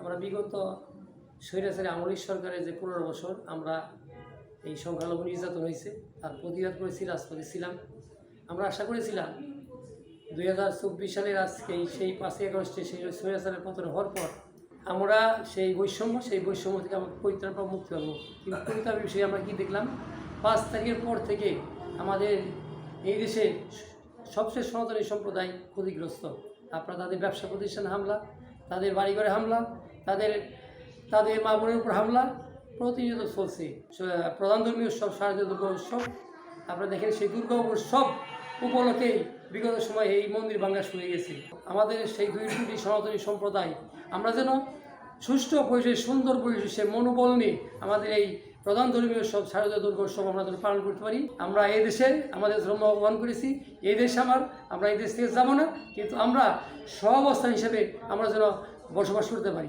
আমরা বিগত স্বৈরাচারী আমলিক সরকারের যে পনেরো বছর আমরা এই সংখ্যালঘু নির্যাতন হয়েছে, তার প্রতিবাদ করেছি, রাজপথে ছিলাম। আমরা আশা করেছিলাম দুই হাজার চব্বিশ সালের আজকে সেই পাঁচই আগস্টে সেই স্বৈরাচারের পতন হওয়ার পর আমরা সেই বৈষম্য সেই বৈষম্য থেকে আমরা পরিত্রাণ পাবো, মুক্তি পাবো। কিন্তু পরিত্রাণ বিষয়ে আমরা কি দেখলাম? পাঁচ তারিখের পর থেকে আমাদের এই দেশে সবচেয়ে সনাতনী সম্প্রদায় ক্ষতিগ্রস্ত। আপনারা তাদের ব্যবসা প্রতিষ্ঠানে, হামলা তাদের বাড়িঘরে হামলা, তাদের তাদের মা বোনের উপর হামলা, প্রতিনিয়ত চলছে। প্রধান ধর্মীয় উৎসব, শারদীয় দুর্গা উৎসব। আপনারা দেখেন সেই দুর্গা উৎসব উপলক্ষে বিগত সময় এই মন্দির ভাঙ্গা শুরু গেছে। আমাদের সেই দুই দুটি সনাতনী সম্প্রদায়, আমরা যেন সুষ্ঠু পরিবেশে, সুন্দর পরিবেশে মনোবল নিয়ে আমাদের এই প্রধান ধর্মীয় সব শারদীয় দুর্গ উৎসব আমরা পালন করতে পারি। আমরা এই দেশে আমাদের ধর্ম অবমান করেছি। এই দেশ আমার, আমরা এই দেশ থেকে যাব না। কিন্তু আমরা সব অবস্থা হিসেবে আমরা যেন বসবাস করতে পারি।